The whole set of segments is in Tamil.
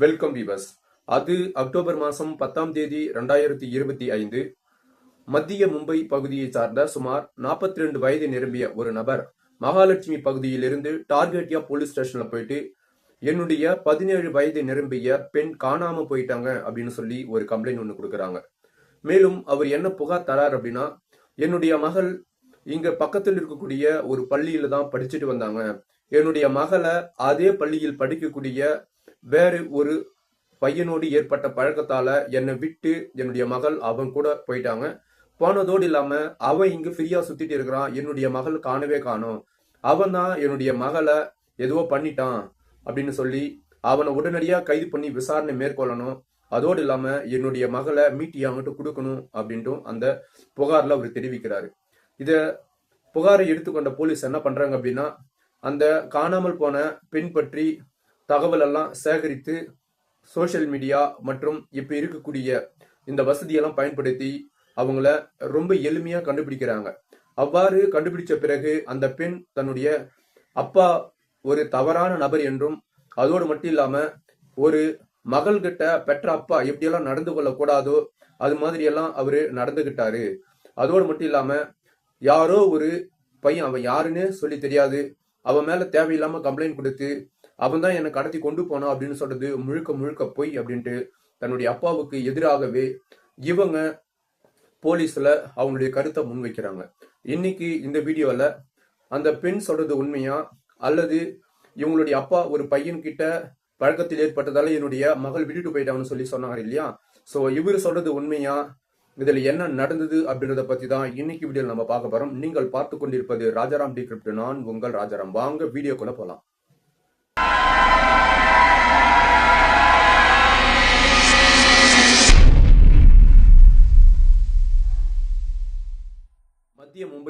வெல்கம் விவஸ் அது அக்டோபர் மாதம் பத்தாம் தேதி ரெண்டாயிரத்தி இருபத்தி ஐந்து. மத்திய மும்பை பகுதியை சார்ந்த சுமார் 42 ரெண்டு வயது நிரம்பிய ஒரு நபர் மகாலட்சுமி பகுதியிலிருந்து டார்கெட்டியா போலீஸ் ஸ்டேஷன்ல போயிட்டு என்னுடைய பதினேழு வயது நிரம்பிய பெண் காணாம போயிட்டாங்க அப்படின்னு சொல்லி ஒரு கம்ப்ளைண்ட் ஒன்று கொடுக்குறாங்க. மேலும் அவர் என்ன புகார் தரார் அப்படின்னா என்னுடைய மகள் இங்க பக்கத்தில் இருக்கக்கூடிய ஒரு பள்ளியில தான் படிச்சுட்டு வந்தாங்க. என்னுடைய மகளை அதே பள்ளியில் படிக்கக்கூடிய வேறு ஒரு பையனோடு ஏற்பட்ட பழக்கத்தால என்னை விட்டு என்னுடைய மகள் அவன் கூட போயிட்டாங்க. போனதோடு இல்லாம அவன் இங்கு ஃப்ரீயா சுத்திட்டு இருக்கிறான். என்னுடைய மகள் காணவே காணோம். அவன் தான் என்னுடைய மகளை எதுவோ பண்ணிட்டான் அப்படின்னு சொல்லி அவனை உடனடியா கைது பண்ணி விசாரணை மேற்கொள்ளணும். அதோடு இல்லாம என்னுடைய மகளை மீட்டி அவங்ககிட்ட கொடுக்கணும் அப்படின்ட்டும் அந்த புகார்ல அவர் தெரிவிக்கிறாரு. இத புகாரை எடுத்துக்கொண்ட போலீஸ் என்ன பண்றாங்க அப்படின்னா அந்த காணாமல் போன பெண் பற்றி தகவல் எல்லாம் சேகரித்து சோஷியல் மீடியா மற்றும் இப்ப இருக்கக்கூடிய இந்த வசதியெல்லாம் பயன்படுத்தி அவங்கள ரொம்ப எளிமையா கண்டுபிடிக்கிறாங்க. அவ்வாறு கண்டுபிடிச்ச பிறகு அந்த பெண் தன்னுடைய அப்பா ஒரு தவறான நபர் என்றும் அதோடு மட்டும் இல்லாம ஒரு மகள்கிட்ட பெற்ற அப்பா எப்படியெல்லாம் நடந்து கொள்ளக்கூடாதோ அது மாதிரி எல்லாம் அவரு நடந்துகிட்டாரு. அதோடு மட்டும் இல்லாம யாரோ ஒரு பையன் அவன் யாருன்னு சொல்லி தெரியாது. அவன் மேல தேவையில்லாம கம்ப்ளைண்ட் கொடுத்து அவன் தான் என்னை கடத்தி கொண்டு போனான் அப்படின்னு சொல்றது முழுக்க முழுக்க பொய் அப்படின்ட்டு தன்னுடைய அப்பாவுக்கு எதிராகவே இவங்க போலீஸ்ல அவங்களுடைய கருத்தை முன்வைக்கிறாங்க. இன்னைக்கு இந்த வீடியோல அந்த பெண் சொல்றது உண்மையா? அல்லது இவங்களுடைய அப்பா ஒரு பையன் கிட்ட பழக்கத்தில் ஏற்பட்டதால என்னுடைய மகள் விட்டுட்டு போயிட்டாங்கன்னு சொல்லி சொன்னாங்க இல்லையா? சோ இவர் சொல்றது உண்மையா? இதுல என்ன நடந்தது அப்படின்றத பத்தி தான் இன்னைக்கு வீடியோல நம்ம பார்க்க போறோம். நீங்கள் பார்த்து கொண்டிருப்பது ராஜாராம் டி கிரிப்ட் நான் உங்கள் ராஜாராம். வாங்க வீடியோக்குள்ள போலாம்.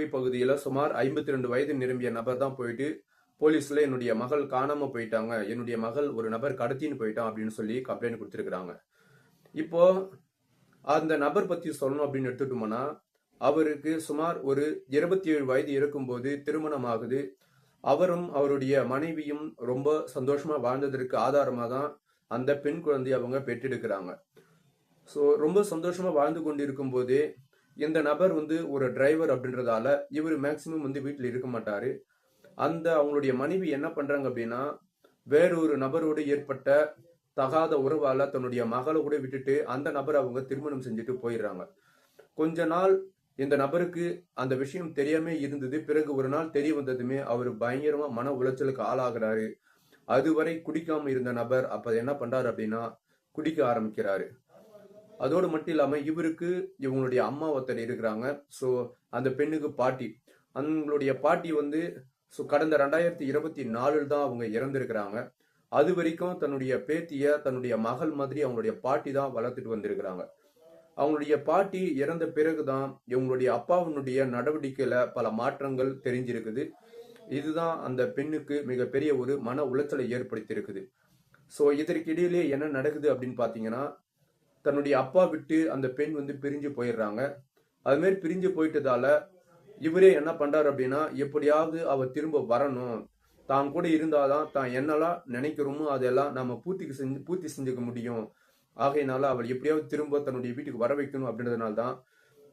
கோவை பகுதியில் சுமார் ஐம்பத்தி ரெண்டு வயது நிரம்பிய நபர் தான் போயிட்டு போலீஸில் என்னுடைய மகள் காணாமல் போயிட்டாங்க. என்னுடைய மகள் ஒரு நபர் கடத்தின்னு போயிட்டான் அப்படின்னு சொல்லி கம்ப்ளைண்ட் கொடுத்துருக்குறாங்க. இப்போ அந்த நபர் பற்றி சொல்லணும் அப்படின்னு எடுத்துட்டோம்னா அவருக்கு சுமார் ஒரு இருபத்தி ஏழு வயது இருக்கும்போது திருமணம் ஆகுது அவரும் அவருடைய மனைவியும் ரொம்ப சந்தோஷமா வாழ்ந்ததற்கு ஆதாரமாக தான் அந்த பெண் குழந்தைய அவங்க பெற்றெடுக்கிறாங்க. ஸோ ரொம்ப சந்தோஷமா வாழ்ந்து கொண்டிருக்கும் போதே இந்த நபர் வந்து ஒரு டிரைவர் அப்படின்றதால இவர் மேக்சிமம் வந்து வீட்டில் இருக்க மாட்டார். அந்த அவங்களுடைய மனைவி என்ன பண்ணுறாங்க அப்படின்னா வேறொரு நபரோடு ஏற்பட்ட தகாத உறவால் தன்னுடைய மகளை கூட விட்டுட்டு அந்த நபரை அவங்க திருமணம் செஞ்சுட்டு போயிடுறாங்க. கொஞ்ச நாள் இந்த நபருக்கு அந்த விஷயம் தெரியாம இருந்தது. பிறகு ஒரு நாள் தெரிய வந்ததுமே அவர் பயங்கரமா மன உளைச்சலுக்கு ஆளாகிறாரு. அதுவரை குடிக்காம இருந்த நபர் அப்ப என்ன பண்றாரு அப்படின்னா குடிக்க ஆரம்பிக்கிறாரு. அதோடு மட்டும் இல்லாமல் இவருக்கு இவங்களுடைய அம்மா ஒருத்தர் இருக்கிறாங்க. ஸோ அந்த பெண்ணுக்கு பாட்டி. அவங்களுடைய பாட்டி வந்து ஸோ கடந்த ரெண்டாயிரத்தி இருபத்தி நாலில் தான் அவங்க இறந்துருக்கிறாங்க. அது வரைக்கும் தன்னுடைய பேத்திய தன்னுடைய மகள் மாதிரி அவங்களுடைய பாட்டி தான் வளர்த்துட்டு வந்திருக்கிறாங்க. அவங்களுடைய பாட்டி இறந்த பிறகுதான் இவங்களுடைய அப்பாவினுடைய நடவடிக்கையில பல மாற்றங்கள் தெரிஞ்சிருக்குது. இதுதான் அந்த பெண்ணுக்கு மிகப்பெரிய ஒரு மன உளைச்சலை ஏற்படுத்தி இருக்குது ஸோ இதற்கிடையிலே என்ன நடக்குது அப்படின்னு பார்த்தீங்கன்னா தன்னுடைய அப்பா விட்டு அந்த பெண் வந்து பிரிஞ்சு போயிடுறாங்க. அது மாதிரி பிரிஞ்சு போயிட்டதால இவரே என்ன பண்றாரு அப்படின்னா எப்படியாவது அவ திரும்ப வரணும். தான் கூட இருந்தாதான் தான் என்னெல்லாம் நினைக்கிறோமோ அதெல்லாம் நம்ம பூர்த்தி செஞ்சு பூர்த்தி செஞ்சுக்க முடியும். ஆகையினால அவள் எப்படியாவது திரும்ப தன்னுடைய வீட்டுக்கு வர வைக்கணும் அப்படின்றதுனால தான்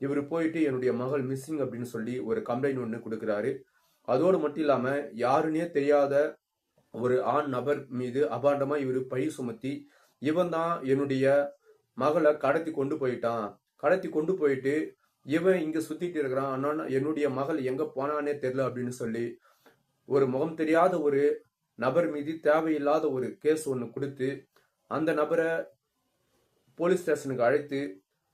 இவர் போயிட்டு என்னுடைய மகள் மிஸ்ஸிங் அப்படின்னு சொல்லி ஒரு கம்ப்ளைண்ட் ஒன்று கொடுக்குறாரு. அதோடு மட்டும் இல்லாம யாருன்னே தெரியாத ஒரு ஆண் நபர் மீது அபாண்டமா இவர் பழி சுமத்தி இவன் தான் என்னுடைய மகளை கடத்தி கொண்டு போயிட்டான். கடத்தி கொண்டு போயிட்டு இவன் இங்க சுத்திட்டு இருக்கிறான். ஆனா என்னுடைய மகள் எங்க போனானே தெரியல அப்படின்னு சொல்லி ஒரு முகம் தெரியாத ஒரு நபர் மீது தேவையில்லாத ஒரு கேஸ் ஒன்று கொடுத்து அந்த நபரை போலீஸ் ஸ்டேஷனுக்கு அழைத்து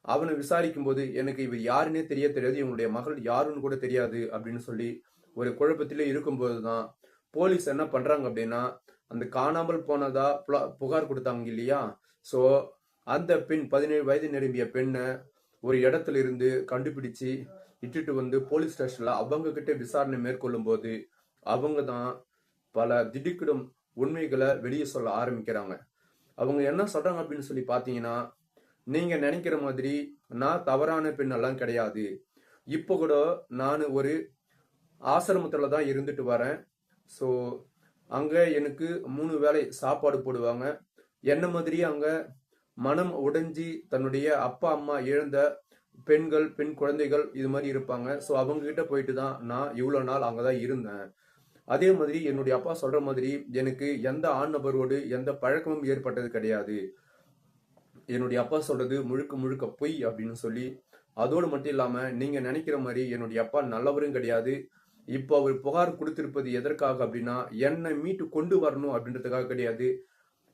அவனை விசாரிக்கும் போது எனக்கு இவர் யாருன்னே தெரிய தெரியாது. இவனுடைய மகள் யாருன்னு கூட தெரியாது அப்படின்னு சொல்லி ஒரு குழப்பத்திலே இருக்கும்போது தான் போலீஸ் என்ன பண்றாங்க அப்படின்னா அந்த காணாமல் போனதா புகார் கொடுத்தாங்க இல்லையா? ஸோ அந்த பெண் பதினேழு வயது நிரம்பிய பெண்ணை ஒரு இடத்துல இருந்து கண்டுபிடிச்சு இட்டுட்டு வந்து போலீஸ் ஸ்டேஷன்ல அவங்க கிட்ட விசாரணை மேற்கொள்ளும் போது அவங்க தான் பல திடுக்கிடும் உண்மைகளை வெளியே சொல்ல ஆரம்பிக்கிறாங்க. அவங்க என்ன சொல்றாங்க அப்படின்னு சொல்லி பாத்தீங்கன்னா நீங்க நினைக்கிற மாதிரி நான் தவறான பெண் எல்லாம் கிடையாது. இப்போ கூட நான் ஒரு ஆசிரமத்துல தான் இருந்துட்டு வரேன். ஸோ அங்க எனக்கு மூணு வேளை சாப்பாடு போடுவாங்க. என்ன மாதிரி அங்க மனம் உடைஞ்சி தன்னுடைய அப்பா அம்மா இழந்த பெண்கள் பெண் குழந்தைகள் இது மாதிரி இருப்பாங்க. ஸோ அவங்க கிட்ட போயிட்டு தான் நான் இவ்வளோ நாள் அங்கே தான் இருந்தேன். அதே மாதிரி என்னுடைய அப்பா சொல்ற மாதிரி எனக்கு எந்த ஆண் நபரோடு எந்த பழக்கமும் ஏற்பட்டது கிடையாது. என்னுடைய அப்பா சொல்றது முழுக்க முழுக்க பொய் அப்படின்னு சொல்லி அதோடு மட்டும் இல்லாம நீங்க நினைக்கிற மாதிரி என்னுடைய அப்பா நல்லவரும் கிடையாது. இப்போ அவர் புகார் கொடுத்திருப்பது எதற்காக அப்படின்னா என்னை மீட்டு கொண்டு வரணும் அப்படின்றதுக்காக கிடையாது.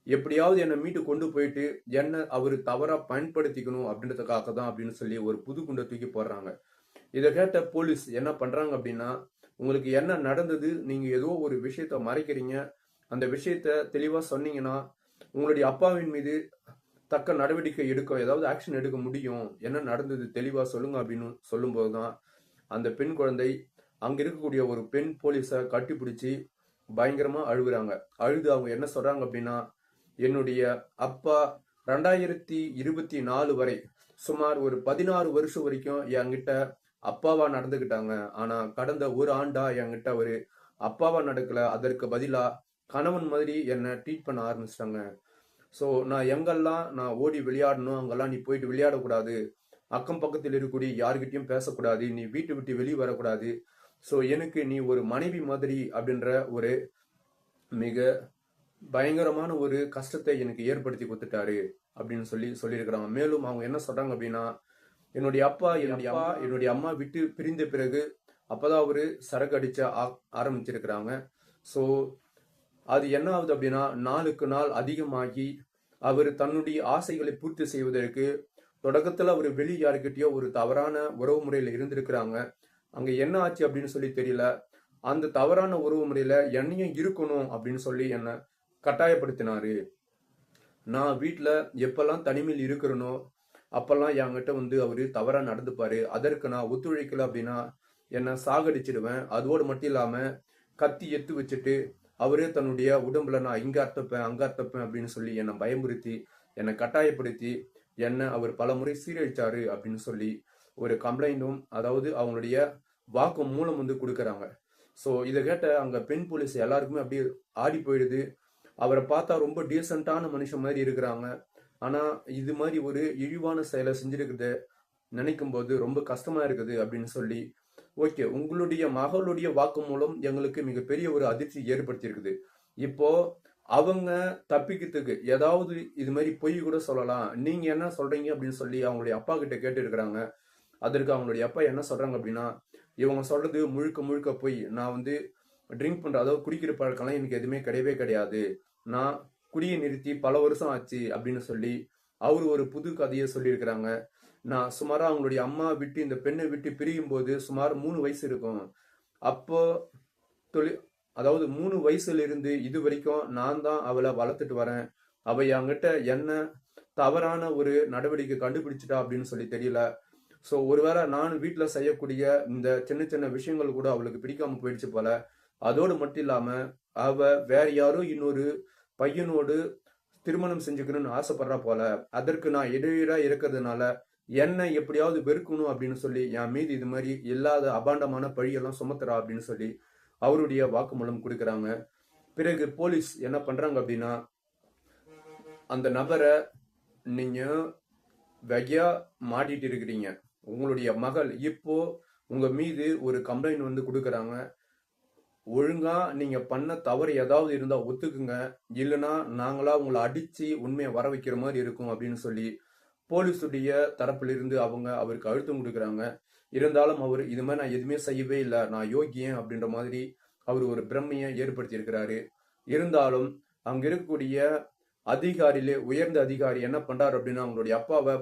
எப்படியாவது என்னை மீட்டு கொண்டு போயிட்டு என்ன அவர் தவறா பயன்படுத்திக்கணும் அப்படின்றதுக்காக தான் அப்படின்னு சொல்லி ஒரு புது குண்டை தூக்கி போடுறாங்க. இதை கேட்ட போலீஸ் என்ன பண்றாங்க அப்படின்னா உங்களுக்கு என்ன நடந்தது? நீங்க ஏதோ ஒரு விஷயத்த மறைக்கிறீங்க. அந்த விஷயத்த தெளிவா சொன்னீங்கன்னா உங்களுடைய அப்பாவின் மீது தக்க நடவடிக்கை எடுக்க ஏதாவது ஆக்ஷன் எடுக்க முடியும். என்ன நடந்தது? தெளிவா சொல்லுங்க அப்படின்னு சொல்லும்போது தான் அந்த பெண் குழந்தை அங்க இருக்கக்கூடிய ஒரு பெண் போலீஸை கட்டிப்பிடிச்சி பயங்கரமா அழுகுறாங்க. அழுது அவங்க என்ன சொல்றாங்க அப்படின்னா என்னுடைய அப்பா ரெண்டாயிரத்தி இருபத்தி நாலு வரை சுமார் ஒரு பதினாறு வருஷம் வரைக்கும் என்கிட்ட அப்பாவா நடந்துக்கிட்டாங்க ஆனா கடந்த ஒரு ஆண்டா என்கிட்ட ஒரு அப்பாவா நடக்கல. அதற்கு பதிலா கணவன் மாதிரி என்னை ட்ரீட் பண்ண ஆரம்பிச்சிட்டாங்க. ஸோ நான் எங்கெல்லாம் நான் ஓடி விளையாடணும் அங்கெல்லாம் நீ போயிட்டு விளையாடக்கூடாது. அக்கம் பக்கத்தில் இருக்கக்கூடிய யாருக்கிட்டையும் பேசக்கூடாது. நீ வீட்டு விட்டு வெளியே வரக்கூடாது. ஸோ எனக்கு நீ ஒரு மனைவி மாதிரி அப்படின்ற ஒரு மிக பயங்கரமான ஒரு கஷ்டத்தை எனக்கு ஏற்படுத்தி கொடுத்துட்டாரு அப்படின்னு சொல்லி சொல்லியிருக்கிறாங்க. மேலும் அவங்க என்ன சொல்றாங்க அப்படின்னா என்னுடைய அப்பா என்னுடைய அப்பா என்னுடைய அம்மா விட்டு பிரிந்த பிறகு அப்பதான் அவரு சரக்கு அடிச்ச ஆரம்பிச்சிருக்கிறாங்க. ஸோ அது என்ன ஆகுது அப்படின்னா நாளுக்கு நாள் அதிகமாகி அவர் தன்னுடைய ஆசைகளை பூர்த்தி செய்வதற்கு தொடக்கத்துல அவர் வெளி யாருக்கிட்டயோ ஒரு தவறான உறவு முறையில இருந்திருக்கிறாங்க. அங்க என்ன ஆச்சு அப்படின்னு சொல்லி தெரியல. அந்த தவறான உறவு முறையில என்னையும் இருக்கணும் அப்படின்னு சொல்லி என்ன கட்டாயப்படுத்தினாரு. நான் வீட்டில் எப்பெல்லாம் தனிமையில் இருக்கிறனோ அப்பெல்லாம் என்கிட்ட வந்து அவர் தவறாக நடந்துப்பாரு. அதற்கு நான் ஒத்துழைக்கல அப்படின்னா என்னை சாகடிச்சிடுவேன். அதோடு மட்டும் இல்லாமல் கத்தி எத்து வச்சுட்டு அவரே தன்னுடைய உடம்புல நான் இங்கே அர்த்தப்பேன் அங்கே அர்த்தப்பேன் அப்படின்னு சொல்லி என்னை பயமுறுத்தி என்னை கட்டாயப்படுத்தி என்னை அவர் பலமுறை சீரழிச்சாரு அப்படின்னு சொல்லி ஒரு கம்ப்ளைண்ட்டும் அதாவது அவங்களுடைய வாக்கு மூலம் வந்து கொடுக்குறாங்க. ஸோ இதை கேட்ட அங்கே பெண் போலீஸ் எல்லாருக்குமே அப்படியே ஆடி போயிடுது. அவரை பார்த்தா ரொம்ப டீசெண்டான மனுஷன் மாதிரி இருக்கிறாங்க. ஆனா இது மாதிரி ஒரு இழிவான செயலை செஞ்சிருக்குது. நினைக்கும் போது ரொம்ப கஷ்டமா இருக்குது அப்படின்னு சொல்லி ஓகே உங்களுடைய மகளுடைய வாக்கு மூலம் எங்களுக்கு மிகப்பெரிய ஒரு அதிர்ச்சி ஏற்படுத்தியிருக்குது. இப்போ அவங்க தப்பிக்கிறதுக்கு ஏதாவது இது மாதிரி பொய் கூட சொல்லலாம். நீங்க என்ன சொல்றீங்க அப்படின்னு சொல்லி அவங்களுடைய அப்பா கிட்ட கேட்டு இருக்கிறாங்க அதற்கு அவங்களுடைய அப்பா என்ன சொல்றாங்க அப்படின்னா இவங்க சொல்றது முழுக்க முழுக்க பொய். நான் வந்து ட்ரிங்க் பண்ணுற அதாவது குடிக்கிற பழக்கம்லாம் எனக்கு எதுவுமே கிடையவே கிடையாது. நான் குடியை நிறுத்தி பல வருஷம் ஆச்சு அப்படின்னு சொல்லி அவர் ஒரு புது கதையை சொல்லியிருக்கிறாங்க. நான் சுமாராக அவங்களுடைய அம்மா விட்டு இந்த பெண்ணை விட்டு பிரியும் போது சுமார் மூணு வயசு இருக்கும். அப்போ தொழில் அதாவது மூணு வயசுல இருந்து இது வரைக்கும் நான் தான் அவளை வளர்த்துட்டு வரேன். அவள் என்கிட்ட என்ன தவறான ஒரு நடவடிக்கை கண்டுபிடிச்சிட்டா அப்படின்னு சொல்லி தெரியல. ஸோ ஒருவேளை நான் வீட்டில் செய்யக்கூடிய இந்த சின்ன சின்ன விஷயங்கள் கூட அவளுக்கு பிடிக்காம போயிடுச்சு போல. அதோடு மட்டும் இல்லாம அவ வேற யாரோ இன்னொரு பையனோடு திருமணம் செஞ்சுக்கணும்னு ஆசைப்படுறா போல. அதற்கு நான் இடையீடா இருக்கிறதுனால என்னை எப்படியாவது வெறுக்கணும் அப்படின்னு சொல்லி என் மீது இது மாதிரி இல்லாத அபாண்டமான பழியெல்லாம் சுமத்துறா அப்படின்னு சொல்லி அவருடைய வாக்குமூலம் கொடுக்குறாங்க. பிறகு போலீஸ் என்ன பண்றாங்க அப்படின்னா அந்த நபரை நீங்க வெகையா மாட்டிட்டு இருக்கிறீங்க. உங்களுடைய மகள் இப்போ உங்க மீது ஒரு கம்ப்ளைண்ட் வந்து கொடுக்குறாங்க. ஒழுங்கா நீங்க பண்ண தவறு ஏதாவது இருந்தா ஒத்துக்குங்க. இல்லைன்னா நாங்களா உங்களை அடிச்சு உண்மையை வர வைக்கிற மாதிரி இருக்கும் அப்படின்னு சொல்லி போலீஸுடைய தரப்பிலிருந்து அவங்க அவருக்கு அழுத்தம் கொடுக்குறாங்க. இருந்தாலும் அவர் இது மாதிரி நான் எதுவுமே செய்யவே இல்லை நான் யோகியன் அப்படின்ற மாதிரி அவர் ஒரு பிரம்மையை ஏற்படுத்தி இருக்கிறாரு இருந்தாலும் அங்க இருக்கக்கூடிய அதிகாரியிலே உயர்ந்த அதிகாரி என்ன பண்றாரு அப்படின்னா அவங்களுடைய அப்பாவை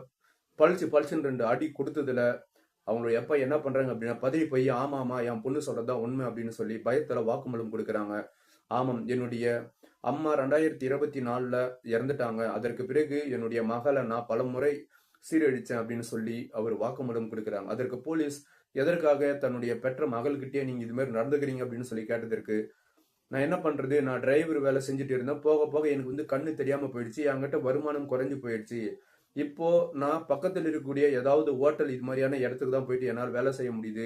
பளிச்சு பளிச்சுன்னு ரெண்டு அடி கொடுத்ததுல அவங்களுடைய அப்பா என்ன பண்றாங்க அப்படின்னா பதவி போய் ஆமா ஆமா என் பொண்ணு சொல்றதுதான் உண்மை அப்படின்னு சொல்லி பயத்துல வாக்குமூலம் கொடுக்குறாங்க. ஆமாம் என்னுடைய அம்மா ரெண்டாயிரத்தி இருபத்தி நாலுல இறந்துட்டாங்க. அதற்கு பிறகு என்னுடைய மகளை நான் பல முறை சீரழிச்சேன் அப்படின்னு சொல்லி அவர் வாக்குமூலம் கொடுக்குறாங்க. அதற்கு போலீஸ் எதற்காக தன்னுடைய பெற்ற மகள்கிட்டயே நீங்க இது மாதிரி நடந்துக்கிறீங்க அப்படின்னு சொல்லி கேட்டதற்கு நான் என்ன பண்றது? நான் டிரைவர் வேலை செஞ்சுட்டு இருந்தேன். போக போக எனக்கு வந்து கண்ணு தெரியாம போயிடுச்சு. என்கிட்ட வருமானம் குறைஞ்சு போயிடுச்சு. இப்போ நான் பக்கத்தில் இருக்கக்கூடிய ஏதாவது ஹோட்டல் இது மாதிரியான இடத்துக்கு தான் போயிட்டு என்னால் வேலை செய்ய முடியுது.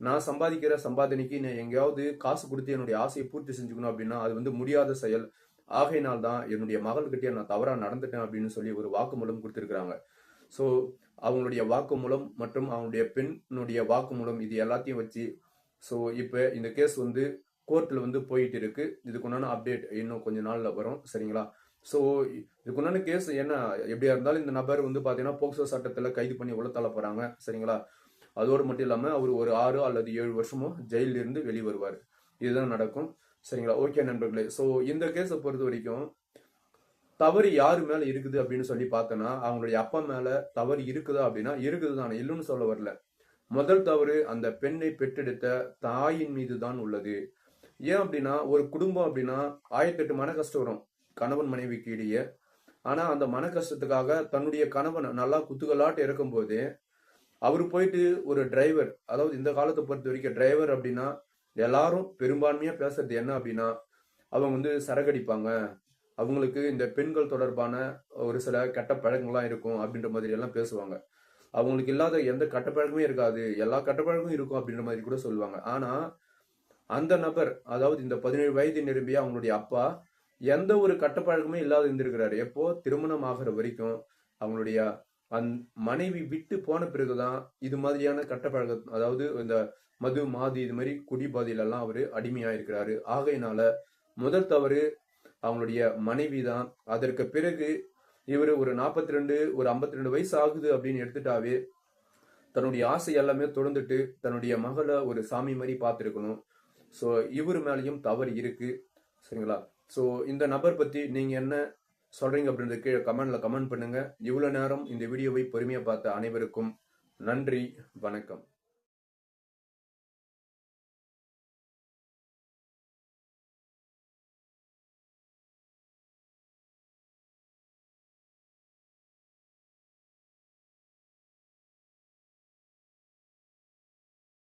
நான் சம்பாதிக்கிற சம்பாதனைக்கு நான் எங்கேயாவது காசு கொடுத்து என்னுடைய ஆசையை பூர்த்தி செஞ்சுக்கணும் அப்படின்னா அது வந்து முடியாத செயல். ஆகையினால் தான் என்னுடைய மகள்கிட்டே நான் தவறாக நடந்துட்டேன் அப்படின்னு சொல்லி ஒரு வாக்குமூலம் கொடுத்துருக்குறாங்க. ஸோ அவங்களுடைய வாக்குமூலம் மற்றும் அவங்களுடைய பெண்ணுடைய வாக்குமூலம் இது எல்லாத்தையும் வச்சு ஸோ இப்போ இந்த கேஸ் வந்து கோர்ட்டில் வந்து போயிட்டு இருக்கு. இதுக்கு உண்டான அப்டேட் இன்னும் கொஞ்ச நாளில் வரும். சரிங்களா? ஸோ இதுக்கு உண்டான கேஸ் என்ன? எப்படியா இருந்தாலும் இந்த நபர் வந்து பார்த்தீங்கன்னா போக்சோ சட்டத்தில் கைது பண்ணி உள்ள தள்ளப்படுறாங்க சரிங்களா? அதோடு மட்டும் இல்லாமல் அவர் ஒரு ஆறு அல்லது ஏழு வருஷமோ ஜெயிலிருந்து வெளியே வருவார் இதுதான் நடக்கும். சரிங்களா? ஓகே நண்பர்களே. ஸோ இந்த கேஸை பொறுத்த வரைக்கும் தவறு யாரு மேல இருக்குது அப்படின்னு சொல்லி பார்த்தோன்னா அவங்களுடைய அப்பா மேல தவறு இருக்குதா அப்படின்னா இருக்குது தானே இல்லைன்னு சொல்ல வரல. முதல் தவறு அந்த பெண்ணை பெற்றெடுத்த தாயின் மீது தான் உள்ளது. ஏன் அப்படின்னா ஒரு குடும்பம் அப்படின்னா ஆயிரத்தெட்டு மன கஷ்டம் வரும். கணவன் மனைவிக்கு இடையே. ஆனா அந்த மன கஷ்டத்துக்காக தன்னுடைய கணவன் நல்லா குத்துகளாட்டு இருக்கும்போது அவர் போயிட்டு ஒரு டிரைவர் அதாவது இந்த காலத்தை பொறுத்த வரைக்கும் டிரைவர் அப்படின்னா எல்லாரும் பெரும்பான்மையா பேசுறது என்ன அப்படின்னா அவங்க வந்து சரகடிப்பாங்க. அவங்களுக்கு இந்த பெண்கள் தொடர்பான ஒரு சில கெட்ட பழக்கங்கள்லாம் இருக்கும் அப்படின்ற மாதிரி எல்லாம் பேசுவாங்க. அவங்களுக்கு இல்லாத எந்த கெட்ட பழக்கமே இருக்காது. எல்லா கெட்ட பழக்கமும் இருக்கும் அப்படின்ற மாதிரி கூட சொல்லுவாங்க. ஆனா அந்த நபர் அதாவது இந்த பதினேழு வயது நிரம்பிய அவங்களுடைய அப்பா எந்த ஒரு கட்டப்பழக்கமும் இல்லாத இருந்திருக்கிறாரு. எப்போ திருமணம் ஆகிற வரைக்கும் அவங்களுடைய அந் மனைவி விட்டு போன பிறகுதான் இது மாதிரியான கட்டப்பழக்கம் அதாவது இந்த மது மாதி இது மாதிரி குடி எல்லாம் அவரு அடிமையா இருக்கிறாரு ஆகையினால முதல் தவறு அவங்களுடைய மனைவி தான் அதற்கு பிறகு இவர் ஒரு நாற்பத்தி ரெண்டு ஒரு ஐம்பத்தி ரெண்டு வயசு ஆகுது அப்படின்னு எடுத்துட்டாவே தன்னுடைய ஆசை எல்லாமே தொடர்ந்துட்டு தன்னுடைய மகளை ஒரு சாமி மாதிரி பார்த்துருக்கணும். ஸோ இவர் மேலேயும் தவறு இருக்கு. சரிங்களா? ஸோ இந்த நபர் பற்றி நீங்கள் என்ன சொல்கிறீங்க அப்படின்றது கீழே கமெண்டில் கமெண்ட் பண்ணுங்கள் இவ்வளோ நேரம் இந்த வீடியோவை பொறுமையாக பார்த்த அனைவருக்கும் நன்றி வணக்கம்.